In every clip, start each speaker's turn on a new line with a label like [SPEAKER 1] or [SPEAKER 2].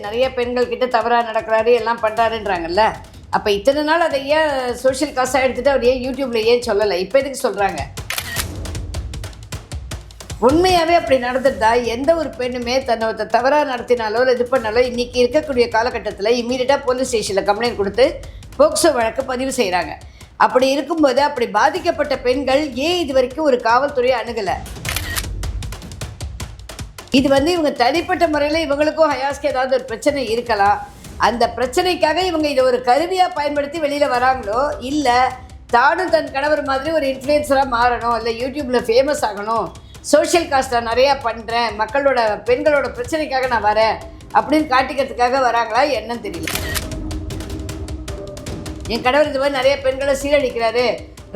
[SPEAKER 1] நிறைய பெண்கள் கிட்ட தவறாக நடக்கிறாரு எல்லாம் பண்ணுறாருன்றாங்கல்ல அப்போ இத்தனை நாள் அதை ஏன் சோஷியல் காசாக எடுத்துகிட்டு அவர் ஏன் யூடியூப்பில் ஏன் சொல்லலை? இப்போ எதுக்கு சொல்கிறாங்க உண்மையாகவே அப்படி நடந்துட்டா எந்த ஒரு பெண்ணுமே தன்னை ஒருத்தர் தவறாக நடத்தினாலோ இல்லை இது பண்ணாலோ இன்றைக்கி இருக்கக்கூடிய காலகட்டத்தில் இம்மீடியட்டாக போலீஸ் ஸ்டேஷனில் கம்ப்ளைண்ட் கொடுத்து போக்சோ வழக்கு பதிவு செய்கிறாங்க அப்படி இருக்கும்போது அப்படி பாதிக்கப்பட்ட பெண்கள் ஏன் இது வரைக்கும் ஒரு காவல்துறையை அணுகலை? இது வந்து இவங்க தனிப்பட்ட முறையில் இவங்களுக்கும் ஹயாஸ்க்கு ஏதாவது ஒரு பிரச்சனை இருக்கலாம். அந்த பிரச்சனைக்காக இவங்க இதை ஒரு கருவியாக பயன்படுத்தி வெளியில் வராங்களோ இல்லை தானும் தன் கணவர் மாதிரி ஒரு இன்ஃப்ளூயன்சராக மாறணும் இல்லை யூடியூப்பில் ஃபேமஸ் ஆகணும் சோஷியல் காஸ்ட்டாக நிறையா பண்ணுறேன் மக்களோட பெண்களோட பிரச்சனைக்காக நான் வரேன் அப்படின்னு காட்டிக்கிறதுக்காக வராங்களா என்னன்னு தெரியல. என் கணவர் இது மாதிரி நிறைய பெண்களை சீரழிக்கிறாரு.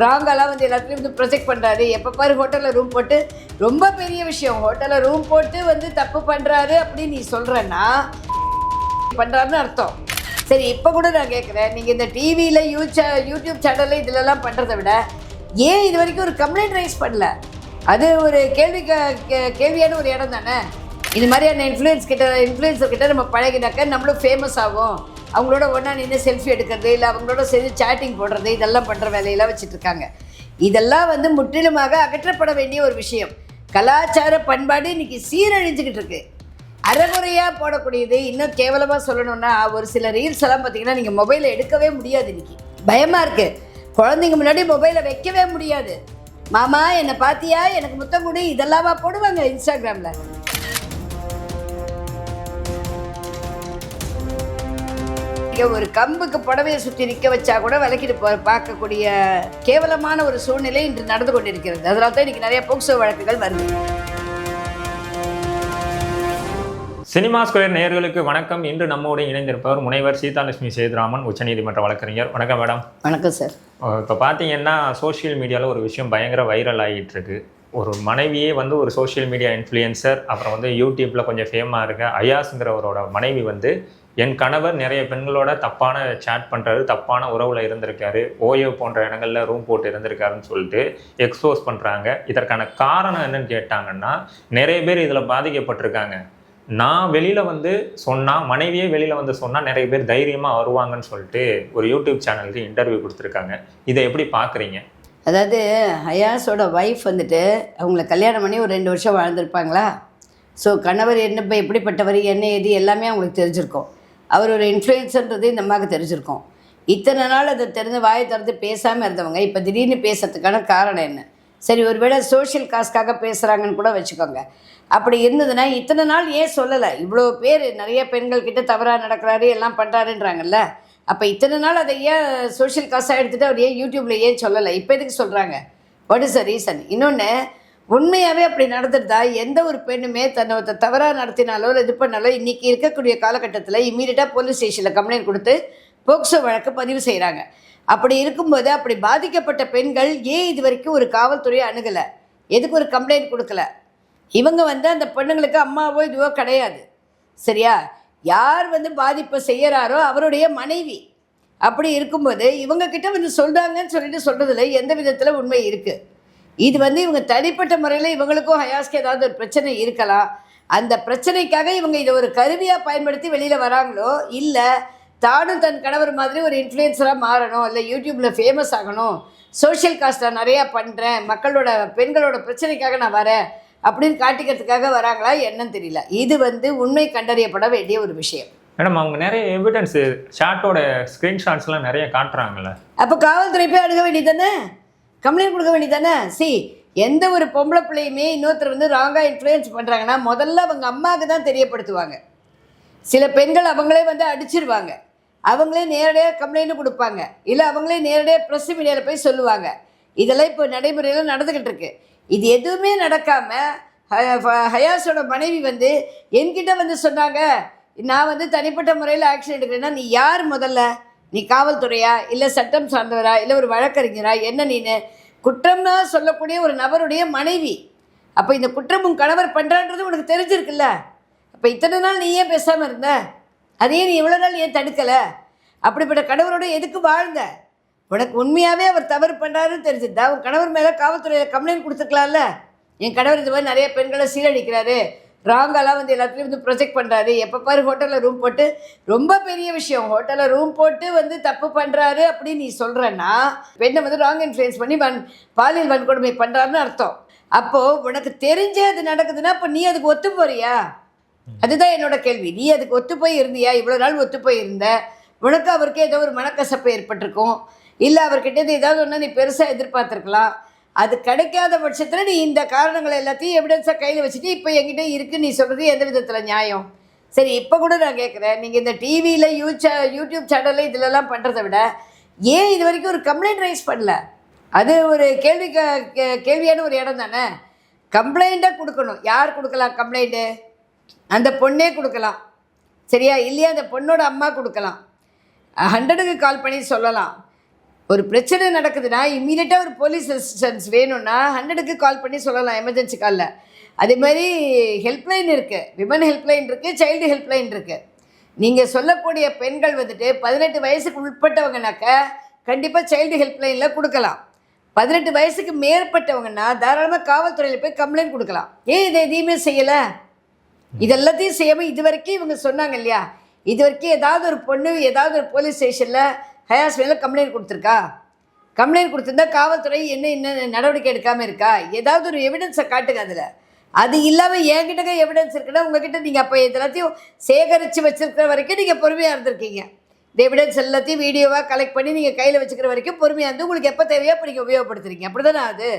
[SPEAKER 1] ராங்கெல்லாம் வந்து எல்லாத்துலேயும் வந்து ப்ரொஜெக்ட் பண்ணுறாரு எப்போ பாரு ஹோட்டலில் ரூம் போட்டு ரொம்ப பெரிய விஷயம். ஹோட்டலில் ரூம் போட்டு வந்து தப்பு பண்ணுறாரு அப்படின்னு நீ சொல்கிறேன்னா பண்ணுறாருன்னு அர்த்தம். சரி இப்போ கூட நான் கேட்குறேன் நீங்கள் இந்த டிவியில் யூ யூடியூப் சேனலில் இதிலெல்லாம் பண்ணுறதை விட ஏன் இது வரைக்கும் ஒரு கம்ப்ளைண்ட் ரைஸ் பண்ணல? அது ஒரு கேள்வி கே- கேள்வியான ஒரு இடம் தானே? இது மாதிரியான இன்ஃப்ளூயன்ஸ் கிட்ட இன்ஃப்ளூயன்ஸர் கிட்ட நம்ம பழகினாக்க நம்மளும் ஃபேமஸ் ஆகும் அவங்களோட ஒன்றா நின்று செல்ஃபி எடுக்கிறது இல்லை அவங்களோட சேர்ந்து சேட்டிங் போடுறது இதெல்லாம் பண்ணுற வேலையெல்லாம் வச்சுட்டு இருக்காங்க. இதெல்லாம் வந்து முற்றிலுமாக அகற்றப்பட வேண்டிய ஒரு விஷயம். கலாச்சார பண்பாடு இன்னைக்கு சீரழிஞ்சுக்கிட்டு இருக்கு. அறகுறையாக போடக்கூடியது இன்னும் கேவலமாக சொல்லணும்னா ஒரு சில ரீல்ஸ் எல்லாம் பார்த்தீங்கன்னா நீங்கள் மொபைலை எடுக்கவே முடியாது இன்னைக்கு. பயமாக இருக்குது குழந்தைங்க முன்னாடி மொபைலை வைக்கவே முடியாது. மாமா என்னை பார்த்தியா எனக்கு முத்தம் கொடு. இதெல்லாமா போடுவாங்க இன்ஸ்டாகிராமில். இங்க ஒரு கம்புக்கு புடவையை சுற்றி நிற்க வச்சா கூட விளக்கிட்டு போ பார்க்கக்கூடிய கேவலமான ஒரு சூழ்நிலை இன்று நடந்து கொண்டிருக்கிறது. அதனால தான் இன்னைக்கு நிறைய போக்சோ வழக்குகள் வருது.
[SPEAKER 2] சினிமா ஸ்கொயர் நேயர்களுக்கு வணக்கம். இன்று நம்மோடு இணைந்திருப்பவர் முனைவர் சீதாலட்சுமி சேதுராமன் உச்சநீதிமன்ற வழக்கறிஞர். வணக்கம் மேடம்.
[SPEAKER 1] வணக்கம் சார்.
[SPEAKER 2] இப்போ பார்த்தீங்கன்னா சோஷியல் மீடியாவில் ஒரு விஷயம் பயங்கர வைரல் ஆகிட்டு இருக்கு ஒரு மனைவியே வந்து ஒரு சோஷியல் மீடியா இன்ஃப்ளூயன்சர் அப்புறம் வந்து யூடியூப்பில் கொஞ்சம் ஃபேமாக இருக்க அயாஸுங்கிறவரோட மனைவி வந்து என் கணவர் நிறைய பெண்களோட தப்பான சேட் பண்ணுறாரு தப்பான உறவில் இருந்திருக்காரு ஓயோ போன்ற இடங்களில் ரூம் போட்டு இருந்திருக்காருன்னு சொல்லிட்டு எக்ஸ்போஸ் பண்ணுறாங்க இதற்கான காரணம் என்னன்னு கேட்டாங்கன்னா நிறைய பேர் இதில் பாதிக்கப்பட்டிருக்காங்க. நான் வெளியில் வந்து சொன்னால் மனைவியே வெளியில் வந்து சொன்னால் நிறைய பேர் தைரியமாக வருவாங்கன்னு சொல்லிட்டு ஒரு யூடியூப் சேனலுக்கு இன்டர்வியூ கொடுத்துருக்காங்க. இதை எப்படி பார்க்குறீங்க
[SPEAKER 1] அதாவது ஹயாஸோட ஒய்ஃப் வந்துட்டு அவங்கள கல்யாணம் பண்ணி ஒரு ரெண்டு வருஷம் வாழ்ந்திருப்பாங்களா? ஸோ கணவர் என்ன இப்போ எப்படிப்பட்டவர் என்ன ஏது எல்லாமே அவங்களுக்கு தெரிஞ்சிருக்கும். அவர் ஒரு இன்ஃப்ளூயன்ஸன்றது இந்த அம்மாவுக்கு தெரிஞ்சிருக்கும். இத்தனை நாள் அதை தெரிஞ்சு வாயை திறந்து பேசாமல் இருந்தவங்க இப்போ திடீர்னு பேசுறதுக்கான காரணம் என்ன? சரி ஒருவேளை சோஷியல் காஸ்க்காக பேசுகிறாங்கன்னு கூட வச்சுக்கோங்க. அப்படி இருந்ததுன்னா இத்தனை நாள் ஏன் சொல்லலை? இவ்வளோ பேர் நிறைய பெண்கள்கிட்ட தவறாக நடக்கிறாரு எல்லாம் பண்ணுறாருன்றாங்கல்ல அப்போ இத்தனை நாள் அதை ஏன் சோஷியல் காசாக எடுத்துகிட்டு அவர் ஏன் யூடியூப்பில் ஏன் சொல்லலை? இப்போ எதுக்கு சொல்கிறாங்க வாட் இஸ் த ரீசன் இன்னொன்று உண்மையாகவே அப்படி நடந்துருந்தா எந்த ஒரு பெண்ணுமே தன்னை ஒருத்தர் தவறாக நடத்தினாலோ இல்லை இது பண்ணாலோ இன்றைக்கி இருக்கக்கூடிய காலகட்டத்தில் இம்மீடியட்டாக போலீஸ் ஸ்டேஷனில் கம்ப்ளைண்ட் கொடுத்து போக்சோ வழக்கு பதிவு செய்கிறாங்க அப்படி இருக்கும்போது அப்படி பாதிக்கப்பட்ட பெண்கள் ஏன் இது வரைக்கும் ஒரு காவல்துறையை அணுகலை? எதுக்கு ஒரு கம்ப்ளைண்ட் கொடுக்கல? இவங்க வந்து அந்த பெண்ணுங்களுக்கு அம்மாவோ இதுவோ கிடையாது. சரியா? யார் வந்து பாதிப்பை செய்கிறாரோ அவருடைய மனைவி. அப்படி இருக்கும்போது இவங்கக்கிட்ட வந்து சொல்கிறாங்கன்னு சொல்லிட்டு சொல்கிறதுல எந்த விதத்தில் உண்மை இருக்குது இது வந்து இவங்க தனிப்பட்ட முறையில் இவங்களுக்கும் ஹயாஸ்க்கு ஏதாவது ஒரு பிரச்சனை இருக்கலாம். அந்த பிரச்சனைக்காக இவங்க இதை ஒரு கருவியாக பயன்படுத்தி வெளியில் வராங்களோ இல்லை தானும் தன் கணவர் மாதிரி ஒரு இன்ஃப்ளூயன்சராக மாறணும் இல்லை யூடியூப்பில் ஃபேமஸ் ஆகணும் சோஷியல் காஸ்ட்டை நிறையா பண்ணுறேன் மக்களோட பெண்களோட பிரச்சனைக்காக நான் வரேன் அப்படின்னு காட்டிக்கிறதுக்காக வராங்களா என்னன்னு தெரியல. இது வந்து உண்மை கண்டறியப்பட வேண்டிய ஒரு விஷயம்.
[SPEAKER 2] மேடம் அவங்க நிறைய எவிடன்ஸு ஷார்ட்டோட ஸ்க்ரீன்ஷாட்ஸ்லாம் நிறைய காட்டுறாங்கல்ல.
[SPEAKER 1] அப்போ காவல்துறை போய் அணுக வேண்டியதானே கம்ப்ளைண்ட் கொடுக்க வேண்டியதானே சி எந்த ஒரு பொம்பளை பிள்ளையுமே இன்னொருத்தர் வந்து ராங்காக இன்ஃப்ளூயன்ஸ் பண்ணுறாங்கன்னா முதல்ல அவங்க அம்மாவுக்கு தான் தெரியப்படுத்துவாங்க. சில பெண்கள் அவங்களே வந்து அடிச்சிருவாங்க. அவங்களே நேரடியாக கம்ப்ளைண்ட் கொடுப்பாங்க. இல்லை அவங்களே நேரடியாக ப்ரெஸ் மீடியாவில் போய் சொல்லுவாங்க. இதெல்லாம் இப்போ நடைமுறையில் நடந்துக்கிட்டு இருக்கு. இது எதுவுமே நடக்காமல் ஹயாஸோட மனைவி வந்து என்கிட்ட வந்து சொன்னாங்க நான் வந்து தனிப்பட்ட முறையில் ஆக்ஷன் எடுக்கிறேன்னா நீ யார் முதல்ல? நீ காவல்துறையா இல்லை சட்டம் சார்ந்தவரா இல்லை ஒரு வழக்கறிஞரா என்ன நீனு? குற்றம்னா சொல்லக்கூடிய ஒரு நபருடைய மனைவி. அப்போ இந்த குற்றம் உன் கணவர் பண்ணுறான்றது உனக்கு தெரிஞ்சிருக்குல்ல? அப்போ இத்தனை நாள் நீ ஏன் பேசாமல் இருந்த? அதையே நீ இவ்வளோ நாள் ஏன் தடுக்கலை? அப்படிப்பட்ட கணவரோட எதுக்கு வாழ்ந்த? உனக்கு உண்மையாகவே அவர் தவறு பண்ணுறாருன்னு தெரிஞ்சுதா உன் கணவர் மேலே காவல்துறையில் கம்ப்ளைண்ட் கொடுத்துருக்கலாம்ல? என் கணவர் இது மாதிரி நிறைய பெண்களை சீரழிக்கிறாரு. ராங்கெல்லாம் வந்து எல்லாத்துலேயும் வந்து ப்ரொஜெக்ட் பண்ணுறாரு எப்போ பாரு ஹோட்டலில் ரூம் போட்டு ரொம்ப பெரிய விஷயம். ஹோட்டலில் ரூம் போட்டு வந்து தப்பு பண்ணுறாரு அப்படின்னு நீ சொல்கிறேன்னா பெண்ணை வந்து ராங் இன்ஃப்ளூயன்ஸ் பண்ணி வன் பாலியல் வன்கொடுமை பண்ணுறாருன்னு அர்த்தம். அப்போது உனக்கு தெரிஞ்சே அது நடக்குதுன்னா அப்போ நீ அதுக்கு ஒத்து போறியா? அதுதான் என்னோட கேள்வி. நீ அதுக்கு ஒத்து போய் இருந்தியா? இவ்வளோ நாள் ஒத்து போய் இருந்த. உனக்கு அவருக்கு ஏதோ ஒரு மனக்கசப்பு ஏற்பட்டிருக்கும். இல்லை அவர்கிட்ட ஏதாவது ஒன்று நீ பெருசாக எதிர்பார்த்துருக்கலாம். அது கிடைக்காத பட்சத்தில் நீ இந்த காரணங்கள் எல்லாத்தையும் எவிடன்ஸாக கையில் வச்சுட்டு இப்போ எங்கிட்ட இருக்குது நீ சொல்கிறது எந்த விதத்தில் நியாயம்? சரி இப்போ கூட நான் கேட்குறேன் நீங்கள் இந்த டிவியில் யூ சே யூடியூப் சேனலில் இதிலெல்லாம் பண்ணுறதை விட ஏன் இது வரைக்கும் ஒரு கம்ப்ளைண்ட் ரைஸ் பண்ணல? அது ஒரு கேள்வி கேள்வியான ஒரு இடம் தானே? கம்ப்ளைண்ட்டாக கொடுக்கணும். யார் கொடுக்கலாம் கம்ப்ளைண்ட்டு அந்த பொண்ணே கொடுக்கலாம். சரியா? இல்லையா? அந்த பொண்ணோட அம்மா கொடுக்கலாம். ஹண்ட்ரடுக்கு கால் பண்ணி சொல்லலாம். ஒரு பிரச்சனை நடக்குதுன்னா இம்மீடியட்டாக ஒரு போலீஸ் அசிஸ்டன்ஸ் வேணும்னா ஹண்ட்ரடுக்கு கால் பண்ணி சொல்லலாம் எமர்ஜென்சி காலில் அதே மாதிரி ஹெல்ப்லைன் இருக்குது விமன் ஹெல்ப்லைன் இருக்குது சைல்டு ஹெல்ப்லைன் இருக்குது நீங்கள் சொல்லக்கூடிய பெண்கள் வந்துட்டு பதினெட்டு வயசுக்கு உட்பட்டவங்கனாக்க கண்டிப்பாக சைல்டு ஹெல்ப்லைனில் கொடுக்கலாம். பதினெட்டு வயசுக்கு மேற்பட்டவங்கன்னா தாராளமாக காவல்துறையில் போய் கம்ப்ளைண்ட் கொடுக்கலாம். ஏன் இதை எதையுமே செய்யலை? இதெல்லாத்தையும் செய்யாமல் இது வரைக்கும் இவங்க சொன்னாங்க இல்லையா? இது வரைக்கும் ஏதாவது ஒரு பொண்ணு ஏதாவது ஒரு போலீஸ் ஸ்டேஷனில் ஹயாஸ் மேலே கம்ப்ளைண்ட் கொடுத்துருக்கா? கம்ப்ளைண்ட் கொடுத்துருந்தா காவல்துறை என்ன என்ன நடவடிக்கை எடுக்காமல் இருக்கா? ஏதாவது ஒரு எவிடன்ஸை காட்டுங்க அதில். அது இல்லாமல் என்கிட்ட எவிடன்ஸ் இருக்குன்னா உங்ககிட்ட நீங்கள் அப்போ இதெல்லாத்தையும் சேகரித்து வச்சுருக்கிற வரைக்கும் நீங்கள் பொறுமையாக இருந்திருக்கீங்க. இந்த எவிடன்ஸ் எல்லாத்தையும் வீடியோவாக கலெக்ட் பண்ணி நீங்கள் கையில் வச்சுக்கிற வரைக்கும் பொறுமையாக இருந்து உங்களுக்கு எப்போ தேவையோ அப்போ நீங்கள் உபயோகப்படுத்துறீங்க. அப்படி தானே அது?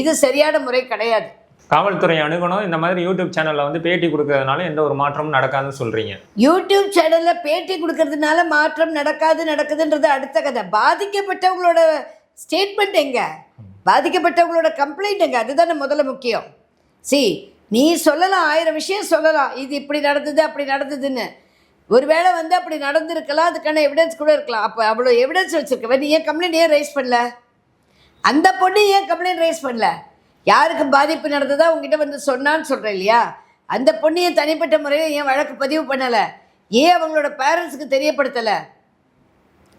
[SPEAKER 1] இது சரியான முறை கிடையாது.
[SPEAKER 2] காவல்துறை அணுகணும். இந்த மாதிரி யூடியூப் சேனலில் வந்து பேட்டி கொடுக்கறதுனால எந்த ஒரு மாற்றமும் நடக்காதுன்னு சொல்கிறீங்க
[SPEAKER 1] யூடியூப் சேனலில் பேட்டி கொடுக்கறதுனால மாற்றம் நடக்காது நடக்குதுன்றது அடுத்த கதை. பாதிக்கப்பட்டவங்களோட ஸ்டேட்மெண்ட் எங்க? பாதிக்கப்பட்டவங்களோட கம்ப்ளைண்ட் எங்க? அதுதானே முதல்ல முக்கியம். சி நீ சொல்லலாம் ஆயிரம் விஷயம் சொல்லலாம். இது இப்படி நடந்தது அப்படி நடந்ததுன்னு. ஒருவேளை வந்து அப்படி நடந்திருக்கலாம் அதுக்கான எவிடன்ஸ் கூட இருக்கலாம். அப்போ அவ்வளோ எவிடன்ஸ் வச்சுருக்கவ நீ ஏன் கம்ப்ளைண்ட் ஏன் ரைஸ் பண்ணல? அந்த பொண்ணு ஏன் கம்ப்ளைண்ட் ரைஸ் பண்ணல? யாருக்கு பாதிப்பு நடந்ததா உங்ககிட்ட வந்து சொன்னான்னு சொல்கிறேன் இல்லையா? அந்த பொண்ணு ஏன் தனிப்பட்ட முறையில் ஏன் வழக்கு பதிவு பண்ணலை. ஏன் அவங்களோட பேரண்ட்ஸுக்கு தெரியப்படுத்தலை.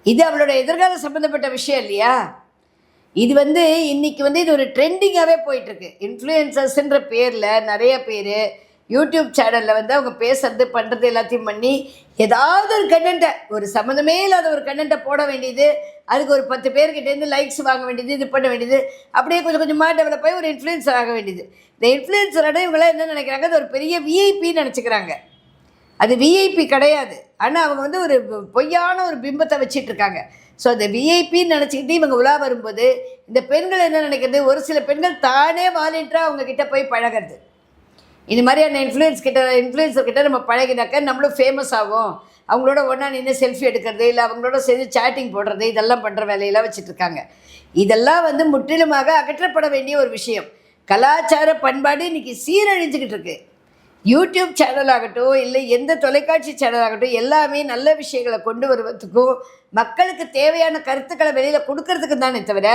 [SPEAKER 1] இது அவளோட எதிர்காலம் சம்மந்தப்பட்ட விஷயம் இல்லையா? இது வந்து இன்னைக்கு வந்து இது ஒரு ட்ரெண்டிங்காகவே போயிட்டுருக்கு இன்ஃப்ளூயன்சர்ஸ்ன்ற பேரில் நிறைய பேர் யூடியூப் சேனலில் வந்து அவங்க பேசுறது பண்ணுறது எல்லாத்தையும் பண்ணி ஏதாவது ஒரு கண்டென்ட்டை ஒரு சம்மந்தமே இல்லாத ஒரு கண்டென்ட்டை போட வேண்டியது அதுக்கு ஒரு பத்து பேர்கிட்டேருந்து லைக்ஸ் வாங்க வேண்டியது இது பண்ண வேண்டியது அப்படியே கொஞ்சம் கொஞ்சமாக டெவலப் ஆகி ஒரு இன்ஃப்ளூயன்சர் ஆக வேண்டியது. இந்த இன்ஃப்ளூயன்சரோட இவங்களாம் என்ன நினைக்கிறாங்க? அது ஒரு பெரிய விஐபின்னு நினச்சிக்கிறாங்க. அது விஐபி கிடையாது. ஆனால் அவங்க வந்து ஒரு பொய்யான ஒரு பிம்பத்தை வச்சிட்டு இருக்காங்க. ஸோ அந்த விஐபின்னு நினச்சிக்கிட்டு இவங்க உலா வரும்போது இந்த பெண்கள் என்ன நினைக்கிறது? ஒரு சில பெண்கள் தானே வாலண்டியராக அவங்கக்கிட்ட போய் பழகிறது. இந்த மாதிரியான இன்ஃப்ளூயன்ஸ் கிட்ட இன்ஃப்ளூயன்ஸர் கிட்ட நம்ம பழகினாக்க நம்மளும் ஃபேமஸ் ஆகும் அவங்களோட ஒன்றா நின்று செல்ஃபி எடுக்கிறது இல்லை அவங்களோட சேர்ந்து சேட்டிங் போடுறது இதெல்லாம் பண்ணுற வேலையெல்லாம் வச்சுட்ருக்காங்க இதெல்லாம் வந்து முற்றிலுமாக அகற்றப்பட வேண்டிய ஒரு விஷயம். கலாச்சார பண்பாடு இன்றைக்கி சீரழிஞ்சுக்கிட்டு இருக்குது யூடியூப் சேனல் ஆகட்டும் இல்லை எந்த தொலைக்காட்சி சேனல் ஆகட்டும் எல்லாமே நல்ல விஷயங்களை கொண்டு வருவதுக்கும் மக்களுக்கு தேவையான கருத்துக்களை வெளியில் கொடுக்கறதுக்கு தானே தவிர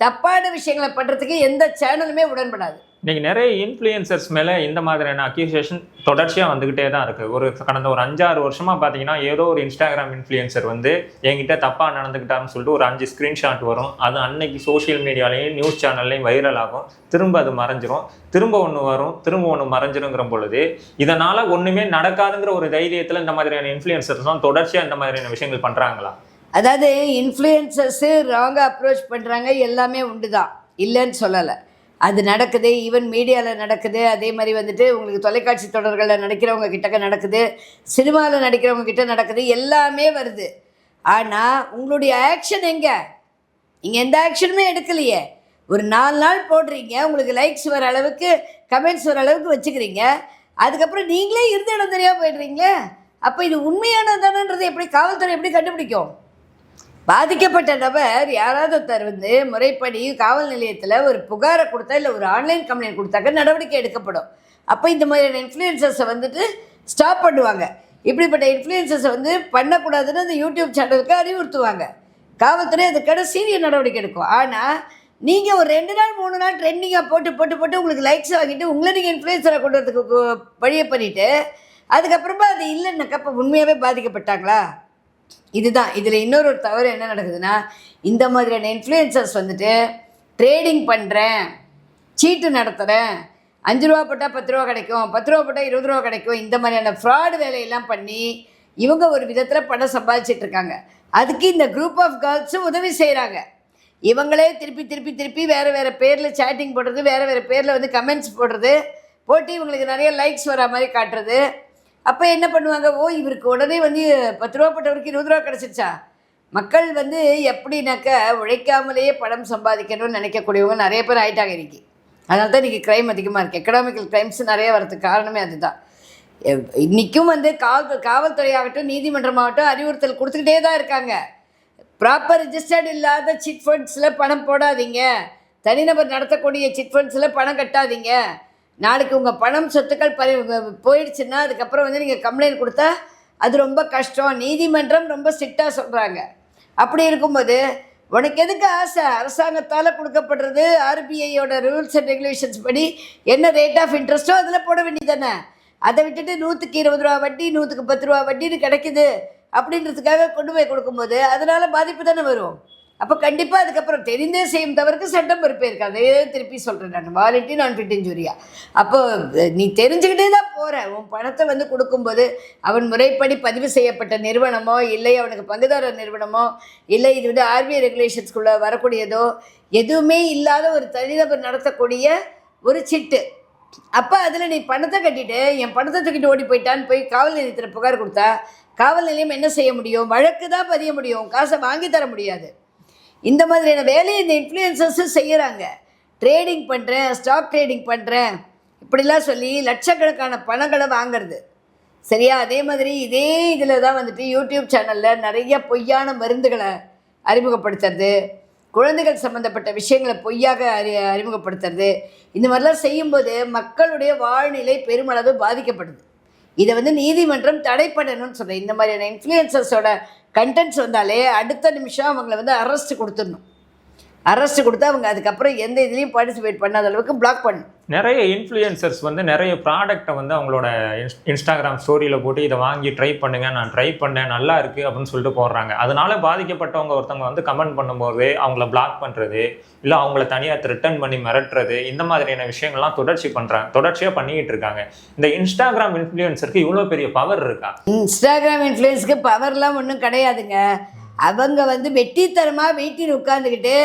[SPEAKER 1] தப்பான விஷயங்களை பண்ணுறதுக்கு எந்த சேனலுமே உடன்படாது.
[SPEAKER 2] இன்னைக்கு நிறைய இன்ஃப்ளூயன்சர்ஸ் மேலே இந்த மாதிரியான அக்யூசியேஷன் தொடர்ச்சியாக வந்துக்கிட்டே தான் இருக்குது ஒரு கடந்த ஒரு அஞ்சாறு வருஷமா பார்த்தீங்கன்னா ஏதோ ஒரு இன்ஸ்டாகிராம் இன்ஃப்ளூயன்சர் வந்து என்கிட்ட தப்பாக நடந்துக்கிட்டாருன்னு சொல்லிட்டு ஒரு அஞ்சு ஸ்க்ரீன்ஷாட் வரும். அது அன்னைக்கு சோஷியல் மீடியாலையும் நியூஸ் சேனல்லையும் வைரல் ஆகும். திரும்ப அது மறைஞ்சிரும். திரும்ப ஒன்று வரும். திரும்ப ஒன்று மறைஞ்சிருங்கிற பொழுது இதனால் ஒன்றுமே நடக்காதுங்கிற ஒரு தைரியத்தில் இந்த மாதிரியான இன்ஃப்ளூயன்சர்ஸ்லாம் தொடர்ச்சியாக இந்த மாதிரியான விஷயங்கள் பண்ணுறாங்களா
[SPEAKER 1] அதாவது இன்ஃப்ளூயன்சர்ஸு ராங்காக அப்ரோச் பண்ணுறாங்க எல்லாமே உண்டு தான் இல்லைன்னு சொல்லலை. அது நடக்குது ஈவன் மீடியாவில் நடக்குது. அதே மாதிரி வந்துட்டு உங்களுக்கு தொலைக்காட்சி தொடர்களில் நடிக்கிறவங்க கிட்டக்க நடக்குது சினிமாவில் நடிக்கிறவங்க கிட்ட நடக்குது எல்லாமே வருது. ஆனால் உங்களுடைய ஆக்ஷன் எங்கே? நீங்கள் எந்த ஆக்ஷனுமே எடுக்கலையே. ஒரு நாலு நாள் போடுறீங்க உங்களுக்கு லைக்ஸ் வர அளவுக்கு கமெண்ட்ஸ் வர அளவுக்கு வச்சுக்கிறீங்க. அதுக்கப்புறம் நீங்களே இருந்த இடம் தெரியாமல் போயிடுறீங்க அப்போ இது உண்மையானதானன்றது எப்படி காவல்துறை எப்படி கண்டுபிடிக்கும்? பாதிக்கப்பட்ட நபர் யாராவது ஒருத்தர் வந்து முறைப்படி காவல் நிலையத்தில் ஒரு புகாரை கொடுத்தா இல்லை ஒரு ஆன்லைன் கம்ப்ளைண்ட் கொடுத்தாக்க நடவடிக்கை எடுக்கப்படும். அப்போ இந்த மாதிரியான இன்ஃப்ளூயன்சர்ஸை வந்துட்டு ஸ்டாப் பண்ணுவாங்க. இப்படிப்பட்ட இன்ஃப்ளூயன்சர்ஸை வந்து பண்ணக்கூடாதுன்னு அந்த யூடியூப் சேனலுக்கு அறிவுறுத்துவாங்க. காவல்துறை அதுக்கான சீரியல் நடவடிக்கை எடுக்கும். ஆனால் நீங்கள் ஒரு ரெண்டு நாள் மூணு நாள் ட்ரெண்டிங்காக போட்டு போட்டு போட்டு உங்களுக்கு லைக்ஸ் வாங்கிட்டு உங்களை நீங்கள் இன்ஃப்ளூயன்சரை கொண்டு வரதுக்கு வழியை பண்ணிவிட்டு அதுக்கப்புறமா அது இல்லைன்னாக்கா அப்போ உண்மையாகவே பாதிக்கப்பட்டாங்களா? இதுதான். இதில் இன்னொரு ஒரு தவறு என்ன நடக்குதுன்னா இந்த மாதிரியான இன்ஃப்ளூயன்சர்ஸ் வந்துட்டு ட்ரேடிங் பண்ணுறேன் சீட்டு நடத்துகிறேன் அஞ்சு ரூபா போட்டால் பத்து ரூபா கிடைக்கும் பத்து ரூபா போட்டால் இருபது ரூபா கிடைக்கும் இந்த மாதிரியான ஃப்ராடு வேலையெல்லாம் பண்ணி இவங்க ஒரு விதத்தில் பணம் சம்பாதிச்சிட்டு இருக்காங்க. அதுக்கு இந்த குரூப் ஆஃப் கேர்ள்ஸும் உதவி செய்கிறாங்க இவங்களே திருப்பி திருப்பி திருப்பி வேறு வேறு பேரில் சேட்டிங் போடுறது வேறு வேறு பேரில் வந்து கமெண்ட்ஸ் போடுறது போட்டு இவங்களுக்கு நிறைய லைக்ஸ் வர மாதிரி காட்டுறது அப்போ என்ன பண்ணுவாங்க? ஓ இவருக்கு உடனே வந்து பத்து ரூபா போட்டவருக்கு இருபது ரூபா கிடச்சிருச்சா? மக்கள் வந்து எப்படின்னாக்க உழைக்காமலேயே பணம் சம்பாதிக்கணும்னு நினைக்கக்கூடியவங்க நிறைய பேர் ஆகிட்டாங்க இன்னைக்கு. அதனால தான் இன்றைக்கி க்ரைம் அதிகமாக இருக்குது எக்கனாமிக்கல் க்ரைம்ஸ் நிறைய வரதுக்கு காரணமே அதுதான். இன்றைக்கும் வந்து காவல் காவல்துறையாகட்டும் நீதிமன்றமாகட்டும் அறிவுறுத்தல் கொடுத்துக்கிட்டே தான் இருக்காங்க. ப்ராப்பர் ரிஜிஸ்டர்ட் இல்லாத சிட் ஃபண்ட்ஸில் பணம் போடாதீங்க. தனிநபர் நடத்தக்கூடிய சிட் ஃபண்ட்ஸில் பணம் கட்டாதீங்க. நாளைக்கு உங்கள் பணம் சொத்துக்கள் பறி போயிடுச்சுன்னா அதுக்கப்புறம் வந்து நீங்கள் கம்ப்ளைண்ட் கொடுத்தா அது ரொம்ப கஷ்டம். நீதிமன்றம் ரொம்ப ஸ்ட்ரிக்டாக சொல்கிறாங்க அப்படி இருக்கும்போது உனக்கு எதுக்கு ஆசை? அரசாங்கத்தால் கொடுக்கப்படுறது ஆர்பிஐயோட ரூல்ஸ் அண்ட் ரெகுலேஷன்ஸ் படி என்ன ரேட் ஆஃப் இன்ட்ரெஸ்ட்டோ அதில் போட வேண்டியதானே அதை விட்டுட்டு நூற்றுக்கு இருபது ரூபா வட்டி நூற்றுக்கு பத்து ரூபா வட்டின்னு கிடைக்குது. அப்படின்றதுக்காக கொண்டு போய் கொடுக்கும்போது அதனால் பாதிப்பு தானே வரும்? அப்போ கண்டிப்பாக அதுக்கப்புறம் தெரிந்தே செய்யும் தவறுக்கு சட்டம் பொறுப்பேற்க அதே திருப்பி சொல்கிறேன் நான். வாலண்டி நான் ஃபிட் இன்ஜூரியா அப்போ நீ தெரிஞ்சுக்கிட்டே தான் போகிற உன் பணத்தை வந்து கொடுக்கும்போது அவன் முறைப்படி பதிவு செய்யப்பட்ட நிறுவனமோ இல்லை அவனுக்கு பங்குதார நிறுவனமோ இல்லை இது வந்து ஆர்பிஐ ரெகுலேஷன்ஸ்குள்ளே வரக்கூடியதோ எதுவுமே இல்லாத ஒரு தனிநபர் நடத்தக்கூடிய ஒரு சிட்டு. அப்போ அதில் நீ பணத்தை கட்டிட்டு என் பணத்தை தூக்கிட்டு ஓடி போயிட்டான்னு போய் காவல் நிலையத்தில் புகார் கொடுத்தா காவல் நிலையம் என்ன செய்ய முடியும்? வழக்கு தான் பதிய முடியும். காசை வாங்கி தர முடியாது. இந்த மாதிரியான வேலையை இந்த இன்ஃப்ளூயன்சர்ஸும் செய்கிறாங்க ட்ரேடிங் பண்ணுறேன் ஸ்டாக் ட்ரேடிங் பண்ணுறேன் இப்படிலாம் சொல்லி லட்சக்கணக்கான பணங்களை வாங்குறது. சரியா? அதே மாதிரி இதே இதில் தான் வந்துட்டு யூடியூப் சேனலில் நிறைய பொய்யான மருந்துகளை அறிமுகப்படுத்துறது. குழந்தைகள் சம்மந்தப்பட்ட விஷயங்களை பொய்யாக அறி அறிமுகப்படுத்துறது. இந்த மாதிரிலாம் செய்யும்போது மக்களுடைய வாழ்நிலை பெருமளவு பாதிக்கப்படுது. இதை வந்து நீதிமன்றம் தடை பண்ணணும்னு சொல்கிறேன் இந்த மாதிரியான இன்ஃப்ளூயன்சர்ஸோட கண்டென்ட்ஸ் வந்தாலே அடுத்த நிமிஷம் அவங்கள வந்து அரெஸ்ட் கொடுத்துடணும். அரெஸ்ட் கொடுத்து அவங்க அதுக்கப்புறம் எந்த இதுலேயும் பார்ட்டிசிபேட் பண்ணாத அளவுக்கு பிளாக் பண்ணணும்
[SPEAKER 2] நிறைய இன்ஃப்ளூயன்சர்ஸ் வந்து நிறைய ப்ராடக்ட்டை வந்து அவங்களோட இன்ஸ்- இன்ஸ்டாகிராம் ஸ்டோரியில் போட்டு இதை வாங்கி ட்ரை பண்ணுங்க நான் ட்ரை பண்ணேன் நல்லா இருக்கு அப்படின்னு சொல்லிட்டு போடுறாங்க. அதனால பாதிக்கப்பட்டவங்க ஒருத்தவங்க வந்து கமெண்ட் பண்ணும்போது அவங்கள பிளாக் பண்ணுறது இல்லை அவங்கள தனியாக ரிட்டர்ன் பண்ணி மிரட்டுறது இந்த மாதிரியான விஷயங்கள்லாம் தொடர்ச்சி பண்ணுறாங்க தொடர்ச்சியாக பண்ணிக்கிட்டு இருக்காங்க. இந்த இன்ஸ்டாகிராம் இன்ஃப்ளூயன்சருக்கு இவ்வளோ பெரிய பவர் இருக்கா?
[SPEAKER 1] இன்ஸ்டாகிராம் இன்ஃப்ளூயன்ஸ்க்கு பவர்லாம் ஒன்றும் கிடையாதுங்க. அவங்க வந்து வெட்டித்தனமாக வீட்டில் உட்காந்துக்கிட்டு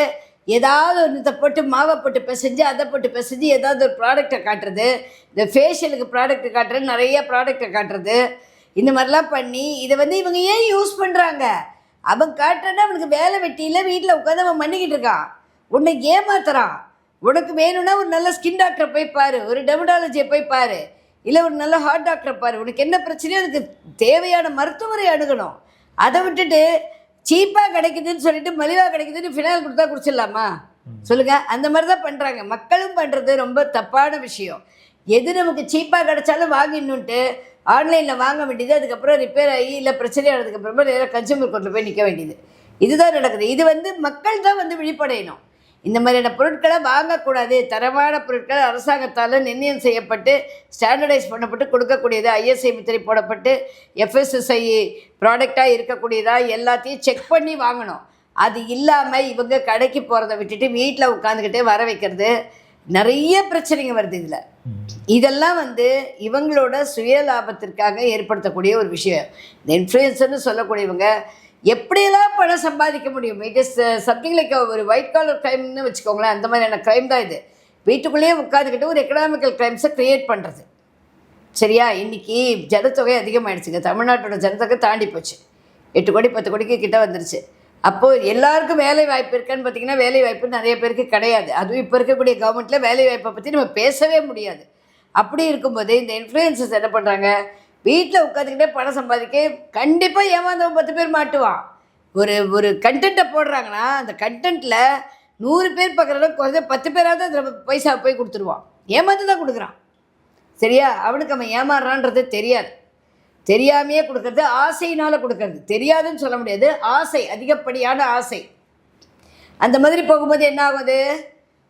[SPEAKER 1] ஏதாவது ஒன்றத்தை போட்டு மாவை போட்டு பிசைஞ்சு அதை போட்டு பிசைஞ்சு ஏதாவது ஒரு ப்ராடக்டை காட்டுறது இந்த ஃபேஷியலுக்கு ப்ராடக்ட் காட்டுறது நிறைய ப்ராடக்டை காட்டுறது இந்த மாதிரிலாம் பண்ணி இதை வந்து இவங்க ஏன் யூஸ் பண்ணுறாங்க அவன் காட்டுறேன்னா அவனுக்கு வேலை வெட்டியில் வீட்டில் உட்காந்து அவன் பண்ணிக்கிட்டு இருக்கான். உன்னை ஏமாத்துறான். உனக்கு வேணும்னா ஒரு நல்ல ஸ்கின் டாக்டரை போய் பாரு ஒரு டெமடாலஜியை போய் பாரு இல்லை ஒரு நல்ல ஹார்ட் டாக்டரை பாரு. உனக்கு என்ன பிரச்சனையோ அதுக்கு தேவையான மருத்துவரை அணுகணும். அதை விட்டுட்டு சீப்பாக கிடைக்குதுன்னு சொல்லிட்டு மலிவாக கிடைக்குதுன்னு ஃபினால் கொடுத்தா குடிச்சிடலாமா? சொல்லுங்க. அந்த மாதிரி தான் பண்ணுறாங்க மக்களும் பண்ணுறது ரொம்ப தப்பான விஷயம். எது நமக்கு சீப்பாக கிடைச்சாலும் வாங்கிடணுன்ட்டு ஆன்லைனில் வாங்க வேண்டியது அதுக்கப்புறம் ரிப்பேர் ஆகி இல்லை பிரச்சனை ஆனதுக்கப்புறமா நேராக கன்சூமர் கோர்ட்டில் போய் நிற்க வேண்டியது. இதுதான் நடக்குது. இது வந்து மக்கள் தான் வந்து விழிப்படையணும். இந்த மாதிரியான பொருட்களை வாங்கக்கூடாது. தரமான பொருட்கள் அரசாங்கத்தால் நிர்ணயம் செய்யப்பட்டு ஸ்டாண்டர்டைஸ் பண்ணப்பட்டு கொடுக்கக்கூடியது ஐஎஸ்ஐ முத்திரை போடப்பட்டு எஃப்எஸ்எஸ்ஐ ப்ராடக்டாக இருக்கக்கூடியதாக எல்லாத்தையும் செக் பண்ணி வாங்கணும். அது இல்லாமல் இவங்க கடைக்கு போகிறத விட்டுட்டு வீட்டில் உட்காந்துக்கிட்டே வர வைக்கிறது நிறைய பிரச்சனைங்க வருது இதில். இதெல்லாம் வந்து இவங்களோட சுய லாபத்திற்காக ஏற்படுத்தக்கூடிய ஒரு விஷயம். இந்த இன்ஃப்ளூயன்சர்னு சொல்லக்கூடியவங்க எப்படியெல்லாம் பணம் சம்பாதிக்க முடியும்? இட் இஸ் சம்திங் லைக் ஒரு ஒயிட் காலர் க்ரைம்னு வச்சுக்கோங்களேன் அந்த மாதிரியான க்ரைம் தான் இது. வீட்டுக்குள்ளேயே உட்காந்துக்கிட்டு ஒரு எக்கனாமிக்கல் க்ரைம்ஸை க்ரியேட் பண்ணுறது சரியா? இன்றைக்கி ஜனத்தொகை அதிகமாகிடுச்சுங்க தமிழ்நாட்டோட ஜனத்தொகை தாண்டி போச்சு. எட்டு கோடி பத்து கோடிக்கு கிட்டே வந்துருச்சு. அப்போது எல்லாருக்கும் வேலை வாய்ப்பு இருக்கான்னு பார்த்தீங்கன்னா வேலை வாய்ப்பு நிறைய பேருக்கு கிடையாது. அதுவும் இப்போ இருக்கக்கூடிய கவர்மெண்ட்டில் வேலை வாய்ப்பை பற்றி நம்ம பேசவே முடியாது. அப்படி இருக்கும்போது இந்த இன்ஃப்ளூயன்சஸ் என்ன பண்ணுறாங்க வீட்டில் உட்காந்துக்கிட்டே பணம் சம்பாதிக்க கண்டிப்பாக ஏமாந்தவன் பத்து பேர் மாட்டுவான் ஒரு ஒரு கண்டென்ட்டை போடுறாங்கன்னா அந்த கண்டென்ட்டில் நூறு பேர் பார்க்குறத குறைஞ்ச பத்து பேராவது அதில் பைசா போய் கொடுத்துருவான். ஏமாந்து தான் கொடுக்குறான். சரியா? அவனுக்கு அவன் ஏமாறுறான்றது தெரியாது. தெரியாமையே கொடுக்கறது ஆசையினால் கொடுக்கறது. தெரியாதுன்னு சொல்ல முடியாது. ஆசை அதிகப்படியான ஆசை. அந்த மாதிரி போகும்போது என்ன ஆகுது?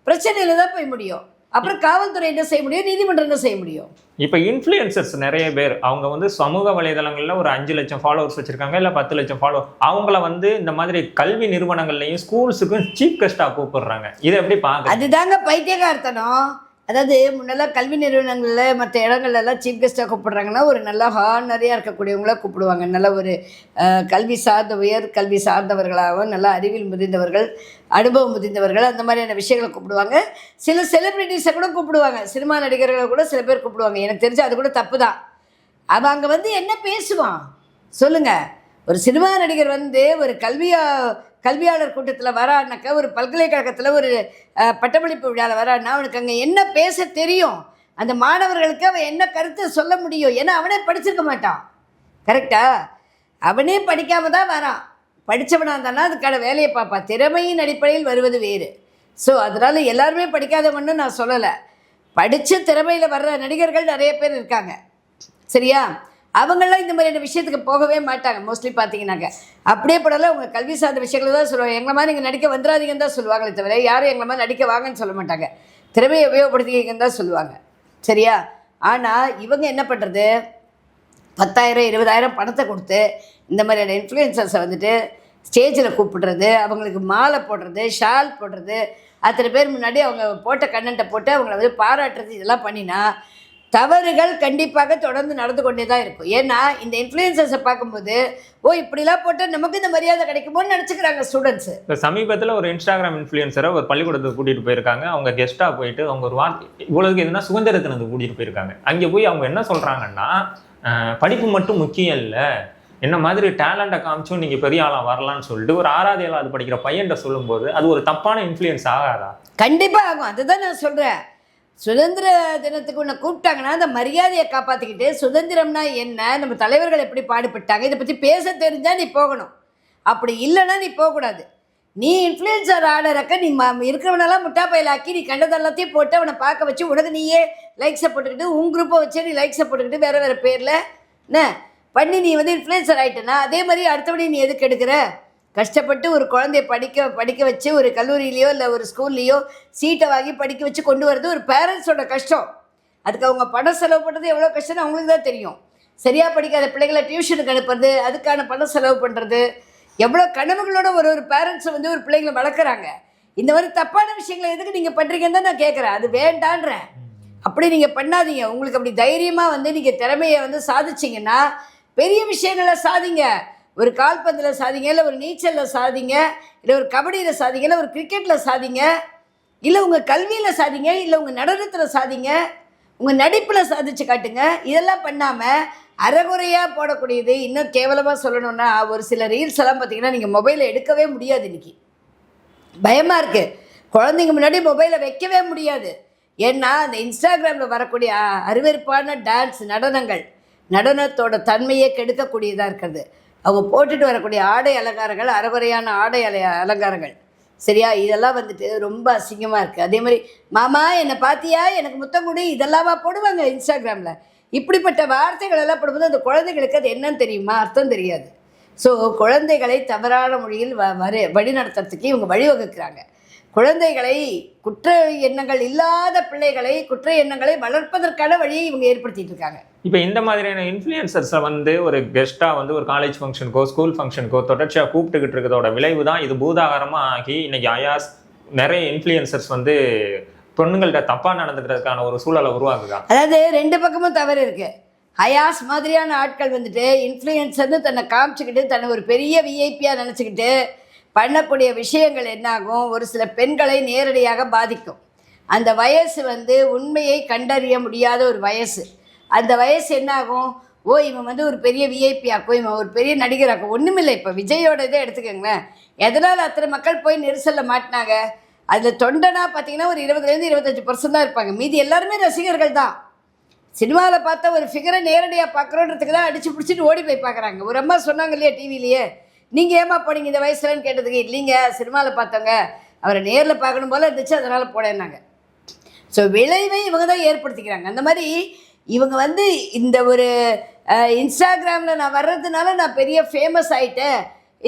[SPEAKER 1] பிரச்சனையில் தான் போய் முடியும். அப்புறம் காவல்துறை என்ன செய்ய முடியும்? நீதிமன்றம் என்ன செய்ய முடியும்?
[SPEAKER 2] இப்போ இன்ஃப்ளூயன்சர்ஸ் நிறைய பேர் அவங்க வந்து சமூக வலைதளங்களில் ஒரு அஞ்சு லட்சம் ஃபாலோவர்ஸ் வச்சிருக்காங்க இல்லை பத்து லட்சம் ஃபாலோவர் அவங்கள வந்து இந்த மாதிரி கல்வி நிறுவனங்கள்லையும் ஸ்கூல்ஸுக்கும் சீஃப் கெஸ்ட்டாக கூப்பிடுறாங்க. இதை எப்படி பார்க்க
[SPEAKER 1] அதுதாங்க பைத்தியகார்த்தனம். அதாவது முன்னெல்லாம் கல்வி நிறுவனங்களில் மற்ற இடங்கள்லாம் சீஃப் கெஸ்ட்டாக கூப்பிட்றாங்கன்னா ஒரு நல்ல ஹானரியாக இருக்கக்கூடியவங்களாக கூப்பிடுவாங்க. நல்ல ஒரு கல்வி சார்ந்த உயர் கல்வி சார்ந்தவர்களாகவும் நல்ல அறிவில் முதிர்ந்தவர்கள் அனுபவம் முதிர்ந்தவர்கள் அந்த மாதிரியான விஷயங்களை கூப்பிடுவாங்க. சில செலிப்ரிட்டிஸை கூட கூப்பிடுவாங்க. சினிமா நடிகர்களை கூட சில பேர் கூப்பிடுவாங்க. எனக்கு தெரிஞ்சு அது கூட தப்பு தான் அவன் அங்கே வந்து என்ன பேசுவான்? சொல்லுங்கள் ஒரு சினிமா நடிகர் வந்து ஒரு கல்வியா கல்வியாளர் கூட்டத்தில் வரான்னாக்கா ஒரு பல்கலைக்கழகத்தில் ஒரு பட்டமளிப்பு விழாவில் வரான்னா அவனுக்கு அங்கே என்ன பேச தெரியும்? அந்த மாணவர்களுக்கு அவன் என்ன கருத்தை சொல்ல முடியும்? ஏன்னா அவனே படிச்சிருக்க மாட்டான். கரெக்டா? அவனே படிக்காம தான் வரான். படித்தவனாக இருந்தானா அதுக்கான வேலையை பார்ப்பான். திறமையின் அடிப்படையில் வருவது வேறு. ஸோ அதனால் எல்லாருமே படிக்காதவன்னு நான் சொல்லலை. படித்த திறமையில் வர்ற நடிகர்கள் நிறைய பேர் இருக்காங்க. சரியா? அவங்களாம் இந்த மாதிரியான விஷயத்துக்கு போகவே மாட்டாங்க மோஸ்ட்லி பார்த்தீங்கன்னாக்க. அப்படியே படல அவங்க கல்வி சார்ந்த விஷயங்களை தான் சொல்லுவாங்க. எங்களை மாதிரி நீங்கள் நடிக்க வந்துடாதீங்கன்னு தான் சொல்லுவாங்களே தவிர யாரும் எங்களை மாதிரி நடிக்க வாங்கன்னு சொல்ல மாட்டாங்க. திறமையை உபயோகப்படுத்திக்கிங்கன்னு தான் சொல்லுவாங்க. சரியா? ஆனால் இவங்க என்ன பண்ணுறது பத்தாயிரம் இருபதாயிரம் பணத்தை கொடுத்து இந்த மாதிரியான இன்ஃப்ளூயன்சர்ஸை வந்துட்டு ஸ்டேஜில் கூப்பிடுறது அவங்களுக்கு மாலை போடுறது ஷால் போடுறது அத்தனை பேர் முன்னாடி அவங்க போட்ட கண்ணன்ட்டை போட்டு அவங்கள வந்து பாராட்டுறது இதெல்லாம் பண்ணினா தவறுகள் கண்டிப்பாக தொடர்ந்து நடந்து கொண்டே தான் இருக்கும். ஏன்னா இந்த இன்ஃப்ளூயன்சர்ஸை பார்க்கும்போது ஓ இப்படிலாம் போட்டால் நமக்கு இந்த மரியாதை கிடைக்குமோன்னு நினச்சிக்கிறாங்க ஸ்டூடெண்ட்ஸு
[SPEAKER 2] இப்போ சமீபத்தில் ஒரு இன்ஸ்டாகிராம் இன்ஃப்ளூயன்சரை ஒரு பள்ளிக்கூடத்துக்கு கூட்டிகிட்டு போயிருக்காங்க. அவங்க கெஸ்ட்டாக போயிட்டு அவங்க ஒரு வார்த்தை இவ்வளவுக்கு எதுனா சுதந்திர தினத்துக்கு கூட்டிகிட்டு போயிருக்காங்க. அங்கே போய் அவங்க என்ன சொல்கிறாங்கன்னா படிப்பு மட்டும் முக்கியம் இல்லை. என்ன மாதிரி டேலண்ட்டை காமிச்சும் நீங்கள் பெரிய ஆளாக வரலாம்னு சொல்லிட்டு ஒரு ஆறாவது ஏழாவது படிக்கிற பையன்கிட்ட சொல்லும்போது அது ஒரு தப்பான இன்ஃப்ளூயன்ஸ் ஆகாதா?
[SPEAKER 1] கண்டிப்பாக ஆகும். அதுதான் நான் சொல்கிறேன் சுதந்திர தினத்துக்கு உன்னை கூப்பிட்டாங்கன்னா அந்த மரியாதையை காப்பாற்றிக்கிட்டு சுதந்திரம்னா என்ன? நம்ம தலைவர்கள் எப்படி பாடுபட்டாங்க? இதை பற்றி பேச தெரிஞ்சால் நீ போகணும். அப்படி இல்லைன்னா நீ போகக்கூடாது. நீ இன்ஃப்ளூயன்சர் ஆர்டரக்க நீ ம இருக்கிறவனெல்லாம் முட்டா பயிலாக்கி நீ கண்டது எல்லாத்தையும் போட்டு அவனை பார்க்க வச்சு உனக்கு நீயே லைக்ஸை போட்டுக்கிட்டு உன் குரூப்பை வச்சு நீ லைக்ஸை போட்டுக்கிட்டு வேறு வேறு பேரில் என்ன? பண்ணி நீ வந்து இன்ஃப்ளூயன்சர் ஆகிட்டனா அதே மாதிரி அடுத்தபடி நீ எதுக்கு எடுக்கிற? கஷ்டப்பட்டு ஒரு குழந்தைய படிக்க படிக்க வச்சு ஒரு கல்லூரியிலையோ இல்லை ஒரு ஸ்கூல்லையோ சீட்டை வாங்கி படிக்க வச்சு கொண்டு வர்றது ஒரு பேரண்ட்ஸோட கஷ்டம். அதுக்கு அவங்க பணம் செலவு பண்ணுறது எவ்வளோ கஷ்டம்னு அவங்களுக்கு தான் தெரியும். சரியாக படிக்காத பிள்ளைகளை டியூஷனுக்கு அனுப்புறது அதுக்கான பணம் செலவு பண்ணுறது எவ்வளோ கனவுகளோட ஒரு ஒரு பேரண்ட்ஸை வந்து ஒரு பிள்ளைங்களை வளர்க்குறாங்க. இந்த மாதிரி தப்பான விஷயங்களை எதுக்கு நீங்கள் பண்ணுறீங்கன்னு தான் நான் கேட்குறேன் அது வேண்டான்றேன். அப்படி நீங்கள் பண்ணாதீங்க. உங்களுக்கு அப்படி தைரியமாக வந்து நீங்கள் திறமையை வந்து சாதிச்சிங்கன்னா பெரிய விஷயங்களை சாதிங்க. ஒரு கால்பந்தில் சாதிங்க இல்லை ஒரு நீச்சலில் சாதிங்க இல்லை ஒரு கபடியில் சாதிங்க இல்லை ஒரு கிரிக்கெட்டில் சாதிங்க இல்லை உங்கள் கல்வியில் சாதிங்க இல்லை உங்கள் நடனத்தில் சாதிங்க உங்கள் நடிப்பில் சாதிச்சு காட்டுங்க. இதெல்லாம் பண்ணாமல் அறகுறையாக போடக்கூடியது இன்னும் கேவலமாக சொல்லணும்னா ஒரு சில ரீல்ஸ் எல்லாம் பார்த்தீங்கன்னா நீங்கள் மொபைலை எடுக்கவே முடியாது இன்றைக்கி பயமாக இருக்குது குழந்தைங்க முன்னாடி மொபைலை வைக்கவே முடியாது. ஏன்னா அந்த இன்ஸ்டாகிராமில் வரக்கூடிய அ- அருவருப்பான டான்ஸ் நடனங்கள் நடனத்தோட தன்மையை கெடுக்கக்கூடியதாக இருக்கிறது. அவங்க போட்டுட்டு வரக்கூடிய ஆடை அலங்காரங்கள் அறகுறையான ஆடை அலை அலங்காரங்கள். சரியா? இதெல்லாம் வந்துட்டு ரொம்ப அசிங்கமாக இருக்குது அதே மாதிரி மாமா என்னை பார்த்தியா எனக்கு முத்தம் கொடு. இதெல்லாமா போடுவாங்க இன்ஸ்டாகிராமில். இப்படிப்பட்ட வார்த்தைகள் எல்லாம் போடும்போது அந்த குழந்தைகளுக்கு அது என்னன்னு தெரியுமா? அர்த்தம் தெரியாது. ஸோ குழந்தைகளை தவறான மொழியில் வ வரி வழிநடத்துறதுக்கு இவங்க வழிவகுக்கிறாங்க. குழந்தைகளை குற்ற எண்ணங்கள் இல்லாத பிள்ளைகளை குற்ற எண்ணங்களை வளர்ப்பதற்கான வழியை இவங்க ஏற்படுத்திகிட்டு இருக்காங்க.
[SPEAKER 2] இப்போ இந்த மாதிரியான இன்ஃப்ளூயன்சர்ஸை வந்து ஒரு கெஸ்ட்டாக வந்து ஒரு காலேஜ் ஃபங்க்ஷனுக்கோ ஸ்கூல் ஃபங்க்ஷனுக்கோ தொடர்ச்சியாக கூப்பிட்டுக்கிட்டு இருக்கிறதோட விளைவு தான் இது பூதாகரமாக ஆகி இன்னைக்கு அயாஸ் நிறைய இன்ஃப்ளூயன்சர்ஸ் வந்து பொண்ணுங்கள்ட்ட தப்பாக நடந்துக்கிறதுக்கான ஒரு சூழலை உருவாக்குதா?
[SPEAKER 1] அதாவது ரெண்டு பக்கமும் தவறு இருக்கு. ஹயாஸ் மாதிரியான ஆட்கள் வந்துட்டு இன்ஃப்ளூயன்சர்னு தன்னை காமிச்சிக்கிட்டு தன்னை ஒரு பெரிய விஐபியாக நினச்சிக்கிட்டு பண்ணக்கூடிய விஷயங்கள் என்னாகும்? ஒரு சில பெண்களை நேரடியாக பாதிக்கும். அந்த வயசு வந்து உண்மையை கண்டறிய முடியாத ஒரு வயசு. அந்த வயசு என்னாகும்? ஓ இவன் வந்து ஒரு பெரிய விஐபி ஆக்கும் இவன் ஒரு பெரிய நடிகராக்கும் ஒன்றுமில்லை இப்போ விஜயோட இதை எடுத்துக்கோங்களேன். எதனால் அத்தனை மக்கள் போய் நெரிசலில் மாட்டினாங்க? அதில் தொண்டனாக பார்த்தீங்கன்னா ஒரு இருபதுலேருந்து இருபத்தஞ்சி பர்சன்ட் தான் இருப்பாங்க. மீதி எல்லாருமே ரசிகர்கள் தான். சினிமாவில் பார்த்தா ஒரு ஃபிகரை நேரடியாக பார்க்குறோன்றதுக்கு தான் அடிச்சு பிடிச்சிட்டு ஓடி போய் பார்க்குறாங்க ஒரு அம்மா சொன்னாங்க இல்லையா டிவிலேயே நீங்கள் ஏமா போனீங்க இந்த வயசுலன்னு கேட்டதுக்கு? இல்லைங்க சினிமாவில் பார்த்தவங்க அவரை நேரில் பார்க்கணும் போல இருந்துச்சு அதனால் போனேன்னாங்க. ஸோ விளைவை இவங்க தான் ஏற்படுத்திக்கிறாங்க. அந்த மாதிரி இவங்க வந்து இந்த ஒரு இன்ஸ்டாகிராமில் நான் வர்றதுனால நான் பெரிய ஃபேமஸ் ஆயிட்டேன்.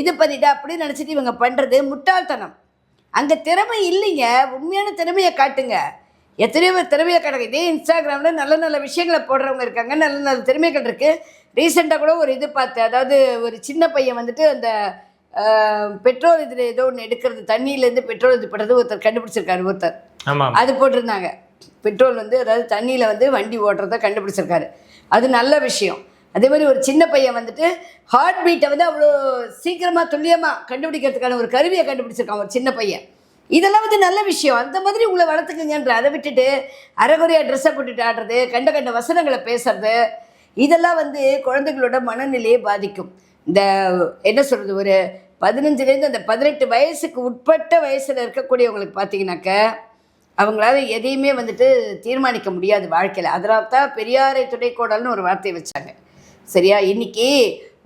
[SPEAKER 1] இது பண்ணிட்டேன் அப்படின்னு நினச்சிட்டு இவங்க பண்ணுறது முட்டாள்தனம். அங்கே திறமை இல்லைங்க. உண்மையான திறமையை காட்டுங்க. எத்தனையோ பேர் திறமையை காட்டுங்க இதே இன்ஸ்டாகிராமில் நல்ல நல்ல விஷயங்களை போடுறவங்க இருக்காங்க. நல்ல நல்ல திறமைகள் இருக்குது ரீசெண்டாக கூட ஒரு இது பார்த்தேன். அதாவது ஒரு சின்ன பையன் வந்துட்டு அந்த பெட்ரோல் இதில் ஏதோ ஒன்று எடுக்கிறது. தண்ணியிலேருந்து பெட்ரோல் இது பண்ணுறது ஒருத்தர் கண்டுபிடிச்சிருக்காரு ஒருத்தர். அது போட்டிருந்தாங்க. பெட்ரோல் வந்து அதாவது தண்ணியில் வந்து வண்டி ஓட்டுறத கண்டுபிடிச்சிருக்காரு. அது நல்ல விஷயம். அதே மாதிரி ஒரு சின்ன பையன் வந்துட்டு ஹார்ட் பீட்டை வந்து அவ்வளோ சீக்கிரமாக துல்லியமாக கண்டுபிடிக்கிறதுக்கான ஒரு கருவியை கண்டுபிடிச்சிருக்கான் ஒரு சின்ன பையன். இதெல்லாம் வந்து நல்ல விஷயம். அந்த மாதிரி உங்களை வளர்த்துக்குங்கன்ற அதை விட்டுட்டு அரைகுறையாக ட்ரெஸ்ஸை போட்டுட்டு ஆடுறது கண்ட கண்ட வசனங்களை பேசுறது இதெல்லாம் வந்து குழந்தைகளோட மனநிலையை பாதிக்கும். இந்த என்ன சொல்கிறது ஒரு பதினஞ்சுலேருந்து அந்த பதினெட்டு வயசுக்கு உட்பட்ட வயசில் இருக்கக்கூடியவங்களுக்கு பார்த்தீங்கன்னாக்க அவங்களால எதையுமே வந்துட்டு தீர்மானிக்க முடியாது வாழ்க்கையில். அதனால தான் பெரியாரை துணைக்கோடல்னு ஒரு வார்த்தையை வச்சாங்க. சரியா? இன்னைக்கு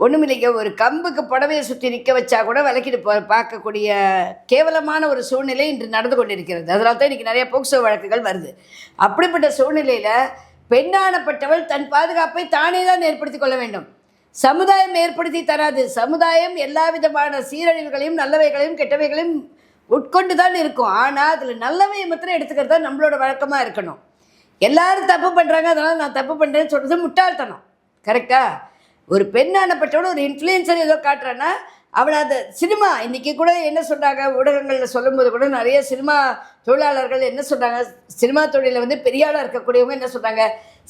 [SPEAKER 1] ஒன்றுமில்லைங்க ஒரு கம்புக்கு புடவையை சுற்றி நிற்க வச்சா கூட விளக்கிட்டு போ பார்க்கக்கூடிய கேவலமான ஒரு சூழ்நிலை இன்று நடந்து கொண்டிருக்கிறது. அதனால தான் இன்றைக்கி நிறைய போக்சோ வழக்குகள் வருது. அப்படிப்பட்ட சூழ்நிலையில் பெண்ணானப்பட்டவள் தன் பாதுகாப்பை தானே தான் ஏற்படுத்தி கொள்ள வேண்டும். சமுதாயம் ஏற்படுத்தி தராது. சமுதாயம் எல்லா விதமான சீரழிவுகளையும் நல்லவைகளையும் கெட்டவைகளையும் உட்கொண்டு தான் இருக்கும். ஆனால் அதில் நல்லவையை மாத்திரம் எடுத்துக்கிறது தான் நம்மளோட வழக்கமாக இருக்கணும். எல்லாரும் தப்பு பண்ணுறாங்க அதனால் நான் தப்பு பண்ணுறேன்னு சொல்கிறது முட்டாள்தனம். கரெக்டாக ஒரு பெண்ணானப்பட்டவன ஒரு இன்ஃப்ளூயன்சர் ஏதோ காட்டுறான்னா அவளை அந்த சினிமா இன்றைக்கி கூட என்ன சொல்கிறாங்க ஊடகங்களில் சொல்லும்போது கூட நிறைய சினிமா தொழிலாளர்கள் என்ன சொல்கிறாங்க சினிமா தொழிலில் வந்து பெரியாளாக இருக்கக்கூடியவங்க என்ன சொல்கிறாங்க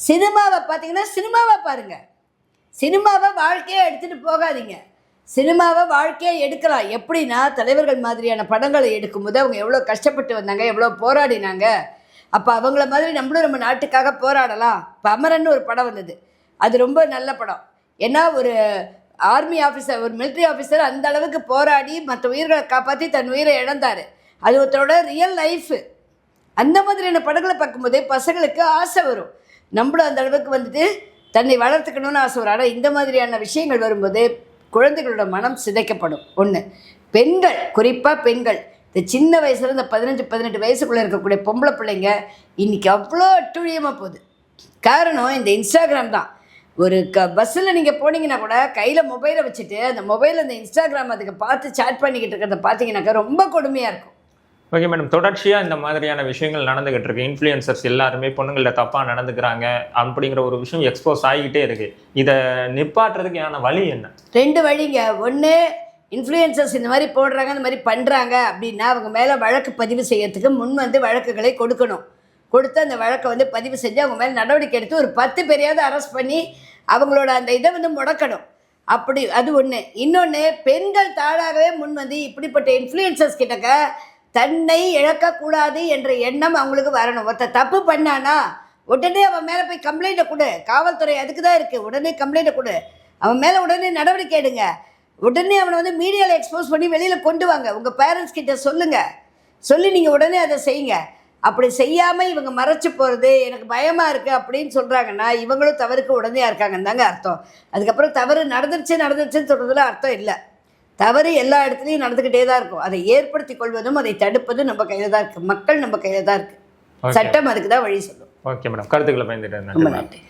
[SPEAKER 1] சினிமாவை பார்த்தீங்கன்னா சினிமாவை பாருங்கள் சினிமாவை வாழ்க்கையாக எடுத்துகிட்டு போகாதீங்க. சினிமாவை வாழ்க்கையாக எடுக்கலாம். எப்படின்னா தலைவர்கள் மாதிரியான படங்களை எடுக்கும்போது அவங்க எவ்வளோ கஷ்டப்பட்டு வந்தாங்க எவ்வளோ போராடினாங்க. அப்போ அவங்கள மாதிரி நம்மளும் நம்ம நாட்டுக்காக போராடலாம். இப்போ அமரன் ஒரு படம் வந்தது. அது ரொம்ப நல்ல படம். ஏன்னா ஒரு ஆர்மி ஆஃபீஸர் ஒரு மிலிட்ரி ஆஃபீஸர் அந்த அளவுக்கு போராடி மற்ற உயிர்களை காப்பாற்றி தன் உயிரை இழந்தார். அது ஒருத்தரோட ரியல் லைஃபு அந்த மாதிரியான படங்களை பார்க்கும்போதே பசங்களுக்கு ஆசை வரும். நம்மளும் அந்த அளவுக்கு வந்துட்டு தன்னை வளர்த்துக்கணும்னு ஆசை வரும். ஆனால் இந்த மாதிரியான விஷயங்கள் வரும்போது குழந்தைகளோட மனம் சிதைக்கப்படும். ஒன்று பெண்கள் குறிப்பாக பெண்கள் இந்த சின்ன வயசுல இந்த பதினஞ்சு பதினெட்டு வயசுக்குள்ளே இருக்கக்கூடிய பொம்பளை பிள்ளைங்க இன்றைக்கி அவ்வளோ அட்டுழியமாக போகுது. காரணம் இந்த இன்ஸ்டாகிராம் தான். ஒரு க பஸ்ஸில் நீங்கள் போனீங்கன்னா கூட கையில் மொபைலை வச்சுட்டு அந்த மொபைலில் அந்த இன்ஸ்டாகிராம் அதுக்கு பார்த்து சாட் பண்ணிக்கிட்டு இருக்கிறத பார்த்தீங்கன்னாக்கா ரொம்ப கொடுமையாக இருக்கும்.
[SPEAKER 2] ஓகே மேடம் தொடர்ச்சியாக இந்த மாதிரியான விஷயங்கள் நடந்துகிட்டு இருக்கு. இன்ஃப்ளூயன்சர்ஸ் எல்லாருமே பொண்ணுங்கள்ட்ட தப்பாக நடந்துக்கிறாங்க அப்படிங்கிற ஒரு விஷயம் எக்ஸ்போஸ் ஆகிக்கிட்டே இருக்கு. இதை நிப்பாட்டுறதுக்கு ஏன்னா வழி என்ன?
[SPEAKER 1] ரெண்டு வழிங்க. ஒன்று இன்ஃப்ளூயன்சர்ஸ் இந்த மாதிரி போடுறாங்க இந்த மாதிரி பண்ணுறாங்க அப்படின்னா அவங்க மேலே வழக்கு பதிவு செய்யறதுக்கு முன் வந்து வழக்குகளை கொடுக்கணும். கொடுத்து அந்த வழக்கை வந்து பதிவு செஞ்சு அவங்க மேலே நடவடிக்கை எடுத்து ஒரு பத்து பேரையாவது அரெஸ்ட் பண்ணி அவங்களோட அந்த இதை வந்து முடக்கணும். அப்படி அது ஒன்று இன்னொன்று பெண்கள் தாழாகவே முன் வந்து இப்படிப்பட்ட இன்ஃப்ளூயன்சர்ஸ் கிட்டக்க தன்னை இழக்கக்கூடாது என்ற எண்ணம் அவங்களுக்கு வரணும். ஒருத்த தப்பு பண்ணானா உடனே அவன் மேலே போய் கம்ப்ளைண்ட்டை கொடு. காவல்துறை அதுக்கு தான் இருக்குது உடனே கம்ப்ளைண்ட்டை கொடு. அவன் மேலே உடனே நடவடிக்கை எடுங்க. உடனே அவனை வந்து மீடியாவில் எக்ஸ்போஸ் பண்ணி வெளியில் கொண்டு வாங்க. உங்கள் பேரண்ட்ஸ் கிட்ட சொல்லுங்கள் சொல்லி நீங்கள் உடனே அதை செய்யுங்க. அப்படி செய்யாமல் இவங்க மறைச்சி போகிறது எனக்கு பயமாக இருக்குது அப்படின்னு சொல்கிறாங்கன்னா இவங்களும் தவறுக்கு உடனே இருக்காங்கன்னு தாங்க அர்த்தம். அதுக்கப்புறம் தவறு நடந்துருச்சு நடந்துருச்சுன்னு சொல்கிறதுல அர்த்தம் இல்லை. தவறு எல்லா இடத்துலையும் நடந்துக்கிட்டே தான் இருக்கும். அதை ஏற்படுத்தி கொள்வதும் அதை தடுப்பதும் நம்ம கையில் தான் இருக்குது மக்கள் நம்ம கையில் தான் இருக்குது. சட்டம் அதுக்கு தான் வழி சொல்லும்.
[SPEAKER 2] Okay madam. கருத்துக்களை பயந்துட்டு
[SPEAKER 1] ரொம்ப நன்றி.